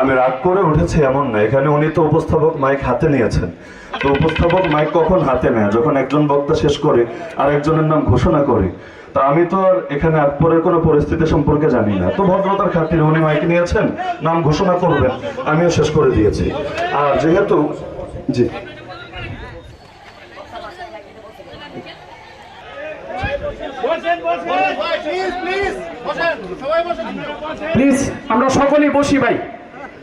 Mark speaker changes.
Speaker 1: আমি রাগ করে উঠেছি এমন না এখানে উনি তো উপস্থাপক মাইক হাতে নিয়েছেন। তো উপস্থাপক মাইক কখন হাতে নেয়? যখন একজন বক্তা শেষ করে আর একজনের নাম ঘোষণা করে। তা আমি তো আর এখানে আকবরের কোনো পরিস্থিতি সম্পর্কে জানি না। তো ভদ্রতার খাতিরে উনি মাইক নিয়েছেন নাম ঘোষণা করবেন আমিও শেষ করে দিয়েছি। আর যেহেতু জি।
Speaker 2: বসেন বসেন। প্লিজ প্লিজ বসেন। সবাই বসেন।
Speaker 3: প্লিজ আমরা সকলেই বসি ভাই।